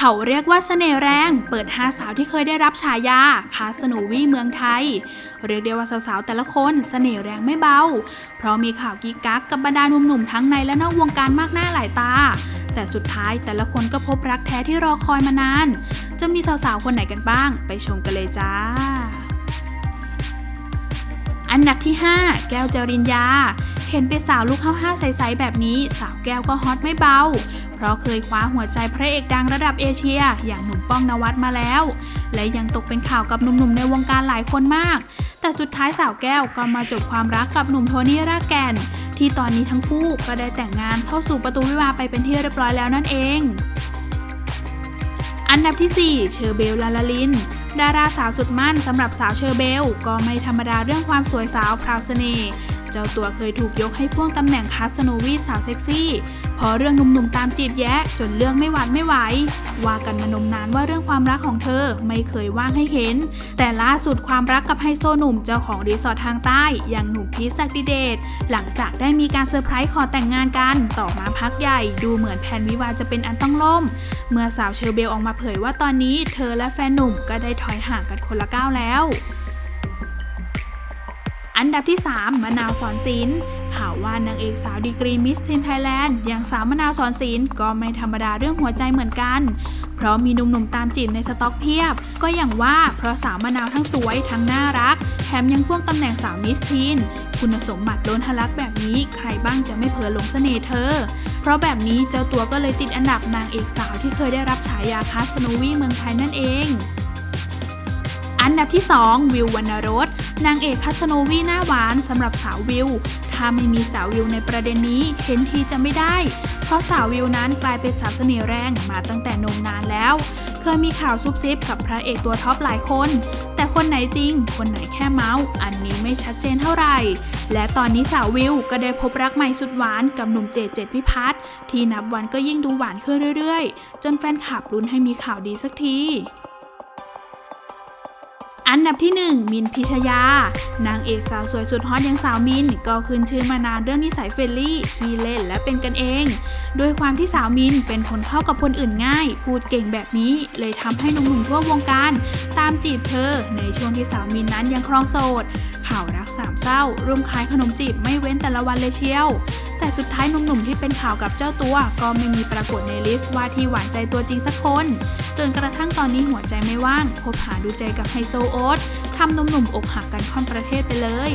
เขาเรียกว่าเสน่ห์แรง เปิดหาสาวที่เคยได้รับฉายาคาสโนวี่เมืองไทย เรียกได้ว่าสาวๆแต่ละคนเสน่ห์แรงไม่เบา เพราะมีข่าวกิ๊กกักกับบรรดาหนุ่มๆทั้งในและนอกวงการมากหน้าหลายตา แต่สุดท้ายแต่ละคนก็พบรักแท้ที่รอคอยมานาน จะมีสาวๆคนไหนกันบ้าง ไปชมกันเลยจ้าอันดับที่ 5 แก้วจริญญาเห็นเป็นสาวลูกห้าวๆใสๆแบบนี้ สาวแก้วก็ฮอตไม่เบา เพราะเคยคว้าหัวใจพระเอกดังระดับเอเชีย อย่างหนุ่มป้องนวัดมาแล้ว และยังตกเป็นข่าวกับหนุ่มๆในวงการหลายคนมาก แต่สุดท้ายสาวแก้วก็มาจบความรักกับหนุ่มโทนี่รากแกน ที่ตอนนี้ทั้งคู่ก็ได้แต่งงานเข้าสู่ประตูวิวาไปเป็นที่เรียบร้อยแล้วนั่นเอง อันดับที่ 4 เชอร์เบลลาลาลินดาราสาวสุดมั่นสำหรับสาวเชอร์เบล ก็ไม่ธรรมดาเรื่องความสวยสาวพราวเสน่ห์ เจ้าตัวเคยถูกยกให้พ่วงตำแหน่งคัสโนวีสาวเซ็กซี่ พราะเรื่องหนุ่มๆตามจีบแยะจนเรื่องไม่หวานไม่ไหว ว่ากันมานมนานว่าเรื่องความรักของเธอไม่เคยว่างให้เห็น แต่ล่าสุดความรักกับไฮโซหนุ่มเจ้าของรีสอร์ททางใต้ อย่างหนุ่มพีชศักดิเดชหลังจากได้มีการเซอร์ไพรส์ขอแต่งงานกัน ต่อมาพักใหญ่ดูเหมือนแผนวิวาจะเป็นอันต้องล่ม เมื่อสาวเชอร์เบลออกมาเผยว่าตอนนี้ เธอและแฟนหนุ่มก็ได้ถอยห่างกันคนละก้าวแล้ว อันดับที่ 3 มะนาวสอนศิลป์ข่าวว่านางเอกสาวดีกรีมิสเทนไทยแลนด์อย่างสาวมะนาวสอนศิลป์ก็ไม่ธรรมดาเรื่องหัวใจเหมือนกัน เพราะมีหนุ่มๆตามจีบในสต็อกเพียบ ก็อย่างว่าเพราะสาวมะนาวทั้งสวยทั้งน่ารัก แถมยังพ่วงตำแหน่งสาวมิสทีนคุณสมบัติโดนทะลักแบบนี้ใครบ้างจะไม่เผลอหลงเสน่ห์เธอ เพราะแบบนี้เจ้าตัวก็เลยติดอันดับนางเอกสาวที่เคยได้รับฉายาคัสโนวีเมืองไทยนั่นเอง อันดับที่ 2 วิววรรณรส นางเอกคัสโนวีหน้าหวานสำหรับสาววิว ถ้าไม่มีสาววิวในประเด็นนี้เห็นทีจะไม่ได้ เพราะสาววิวนั้นกลายเป็นสาวเสน่ห์แรงมาตั้งแต่นมนานแล้ว เคยมีข่าวซุบซิบกับพระเอกตัวท็อปหลายคน แต่คนไหนจริง คนไหนแค่เมาส์ อันนี้ไม่ชัดเจนเท่าไหร่ และตอนนี้สาววิวก็ได้พบรักใหม่สุดหวานกับหนุ่มเจเจพิพัฒน์ที่นับวันก็ยิ่งดูหวานขึ้นเรื่อยๆ จนแฟนคลับลุ้นให้มีข่าวดีสักที อันดับที่ 1 มินพิชยา นางเอกสาวสวยสุดฮอตอย่างสาวมินก็ขึ้นชื่อมานานเรื่องนิสัยเฟรนลี่ขี้เล่นและเป็นกันเองโดยความที่สาวมินเป็นคนเข้ากับคนอื่นง่าย พูดเก่งแบบนี้ เลยทำให้หนุ่มๆทั่ววงการ ตามจีบเธอ ในช่วงที่สาวมินนั้นยังครองโสดข่าวรักสามเศร้ารุมขายขนมจีบไม่เว้นแต่ละวันเลยเชียวแต่สุดท้ายหนุ่มๆที่เป็นข่าวกับเจ้าตัว ก็ไม่มีปรากฏในลิสต์ว่าที่หวานใจตัวจริงสักคนจนกระทั่งตอนนี้หัวใจไม่ว่างคบหาดูใจกับไฮโซโอ๊ตทำหนุ่มๆอกหักกันค่อนประเทศไปเลย